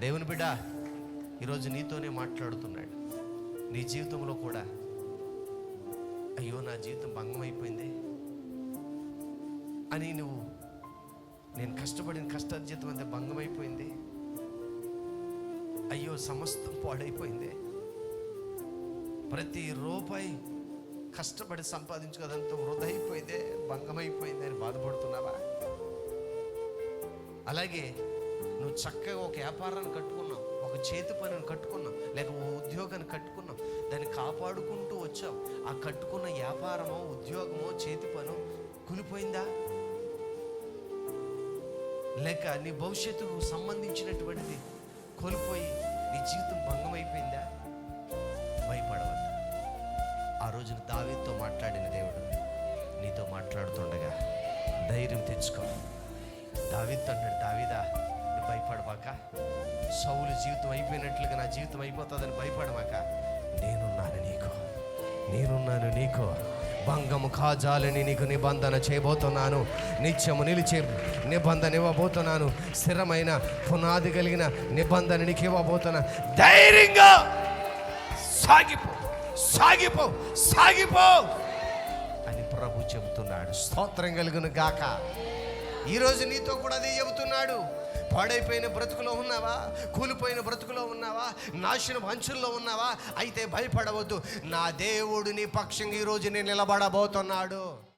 దేవుని బిడ్డ ఈరోజు నీతోనే మాట్లాడుతున్నాడు. నీ జీవితంలో కూడా అయ్యో నా జీవితం భంగం అయిపోయింది అని నువ్వు నేను కష్టపడిన కష్టార్జితం అంతా భంగం అయిపోయింది. అయ్యో సమస్తం పాడైపోయింది. ప్రతి రూపాయి కష్టపడి సంపాదించుకోదంతా వృధా అయిపోయిందే భంగమైపోయింది అని బాధపడుతున్నావా? అలాగే నువ్వు చక్కగా ఒక వ్యాపారాన్ని కట్టుకున్నావు ఒక చేతి పనిని కట్టుకున్నావు లేక ఓ ఉద్యోగాన్ని కట్టుకున్నావు దాన్ని కాపాడుకుంటూ వచ్చావు. ఆ కట్టుకున్న వ్యాపారమో ఉద్యోగమో చేతి పను కులిపోయిందా? లేక నీ భవిష్యత్తుకు సంబంధించినటువంటిది కోల్పోయి నీ జీవితం భంగమైపోయిందా? భయపడవద్దు. ఆ రోజున దావితో మాట్లాడిన దేవుడు నీతో మాట్లాడుతుండగా ధైర్యం తెచ్చుకో. దావీదుతో అంటాడు దావిదా సౌలు జీవితం అయిపోయినట్లుగా నా జీవితం అయిపోతుందని భయపడమాక. నేనున్నాను నీకు. నేనున్నాను నీకు. భంగము కాజాలని నీకు నిబంధన చేయబోతున్నాను. నిత్యము నిలిచే నిబంధన ఇవ్వబోతున్నాను. స్థిరమైన పునాది కలిగిన నిబంధన నీకు ఇవ్వబోతున్నా. ధైర్యంగా సాగిపో. సాగిపో. సాగిపో. అని ప్రభు చెబుతున్నాడు. స్తోత్రం కలుగును గాక. ఈరోజు నీతో కూడా అదే చెబుతున్నాడు. పాడైపోయిన బ్రతుకులో ఉన్నావా? కూలిపోయిన బ్రతుకులో ఉన్నావా? నాశనం అంచుల్లో ఉన్నావా? అయితే భయపడవద్దు. నా దేవుడు నీ పక్షంగా ఈరోజు నేను నిలబడబోతున్నాడు.